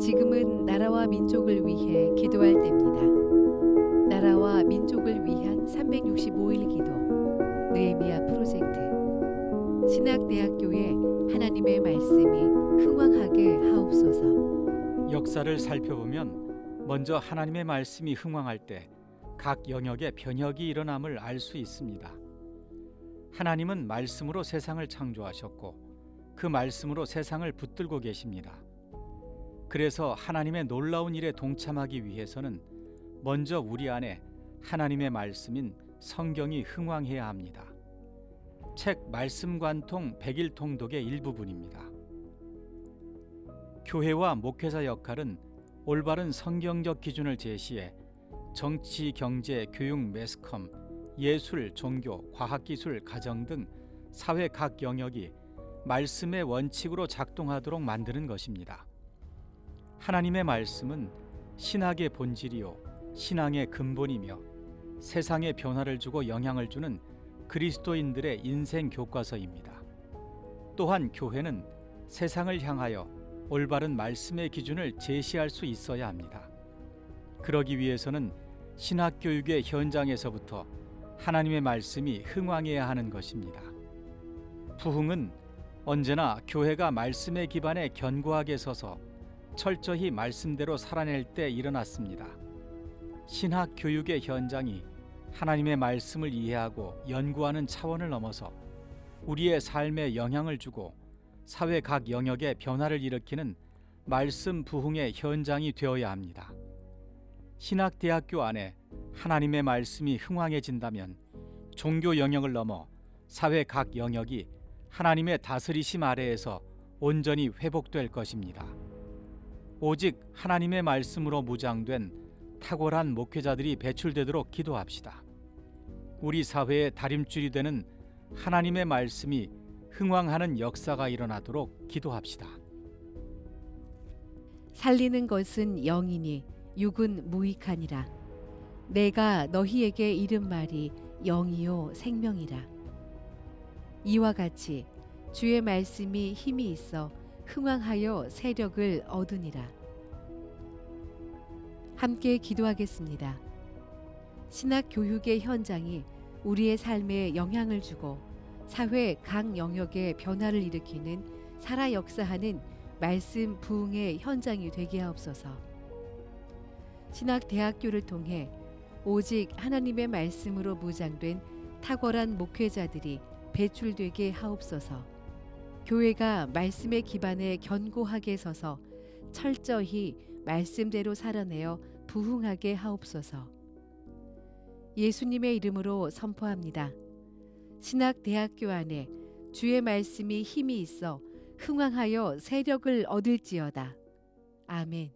지금은 나라와 민족을 위해 기도할 때입니다. 나라와 민족을 위한 365일 기도 느헤미야 프로젝트 신학대학교에 하나님의 말씀이 흥왕하게 하옵소서. 역사를 살펴보면 먼저 하나님의 말씀이 흥왕할 때 각 영역에 변혁이 일어남을 알 수 있습니다. 하나님은 말씀으로 세상을 창조하셨고 그 말씀으로 세상을 붙들고 계십니다. 그래서 하나님의 놀라운 일에 동참하기 위해서는 먼저 우리 안에 하나님의 말씀인 성경이 흥왕해야 합니다. 책 말씀관통 백일통독의 일부분입니다. 교회와 목회자 역할은 올바른 성경적 기준을 제시해 정치, 경제, 교육, 매스컴, 예술, 종교, 과학기술, 가정 등 사회 각 영역이 말씀의 원칙으로 작동하도록 만드는 것입니다. 하나님의 말씀은 신학의 본질이요 신앙의 근본이며 세상에 변화를 주고 영향을 주는 그리스도인들의 인생 교과서입니다. 또한 교회는 세상을 향하여 올바른 말씀의 기준을 제시할 수 있어야 합니다. 그러기 위해서는 신학 교육의 현장에서부터 하나님의 말씀이 흥왕해야 하는 것입니다. 부흥은 언제나 교회가 말씀의 기반에 견고하게 서서 철저히 말씀대로 살아낼 때 일어났습니다. 신학 교육의 현장이 하나님의 말씀을 이해하고 연구하는 차원을 넘어서 우리의 삶에 영향을 주고 사회 각 영역에 변화를 일으키는 말씀 부흥의 현장이 되어야 합니다. 신학대학교 안에 하나님의 말씀이 흥왕해진다면 종교 영역을 넘어 사회 각 영역이 하나님의 다스리심 아래에서 온전히 회복될 것입니다. 오직 하나님의 말씀으로 무장된 탁월한 목회자들이 배출되도록 기도합시다. 우리 사회의 다림줄이 되는 하나님의 말씀이 흥왕하는 역사가 일어나도록 기도합시다. 살리는 것은 영이니 육은 무익하니라. 내가 너희에게 이른 말이 영이요 생명이라. 이와 같이 주의 말씀이 힘이 있어 흥왕하여 세력을 얻으니라. 함께 기도하겠습니다. 신학 교육의 현장이 우리의 삶에 영향을 주고 사회 각 영역에 변화를 일으키는 살아 역사하는 말씀 부흥의 현장이 되게 하옵소서. 신학 대학교를 통해 오직 하나님의 말씀으로 무장된 탁월한 목회자들이 배출되게 하옵소서. 교회가 말씀의 기반에 견고하게 서서 철저히 말씀대로 살아내어 부흥하게 하옵소서. 예수님의 이름으로 선포합니다. 신학대학교 안에 주의 말씀이 힘이 있어 흥왕하여 세력을 얻을지어다. 아멘.